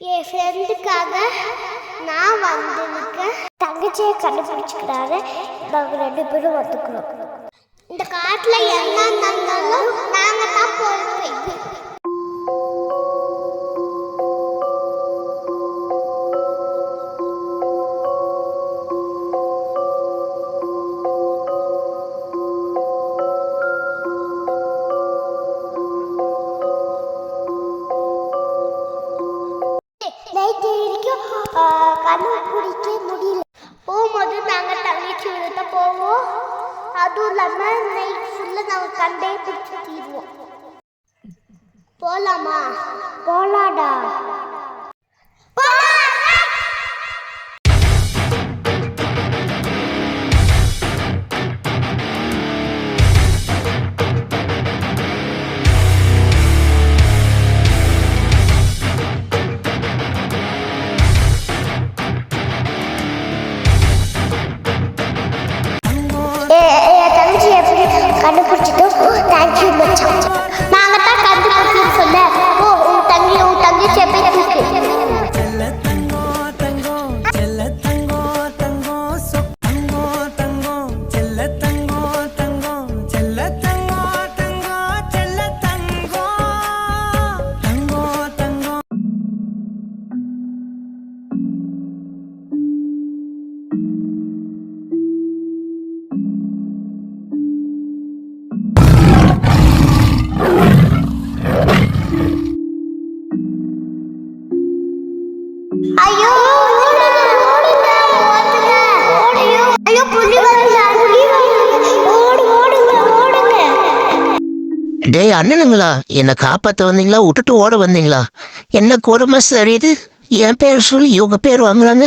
என் ஃப்ரெண்டுக்காக நான் வந்திருக்கேன். தங்கச்சியை கண்டுபிடிச்சிக்கிறாரு. நாங்கள் ரெண்டு பேரும் வந்துக்கிறோம் இந்த காட்டில் என்ன நைட்டு வரைக்கும் குடிக்க முடியல. போகும்போது நாங்கள் தங்கச்சி விழுத்த போவோம். அதுவும் இல்லாமல் நைட் ஃபுல்லாக நாங்கள் கண்டே பிடிச்சி தீருவோம். போகலாமா போகலாடா ஓடுங்க டேய் அண்ணனுங்களா என்னை காப்பாற்ற வந்தீங்களா? விட்டுட்டு ஓட வந்தீங்களா? என்ன கொடுமை சரி இது? என் பேர் சொல்லி இவங்க பேர் வாங்குறாங்க.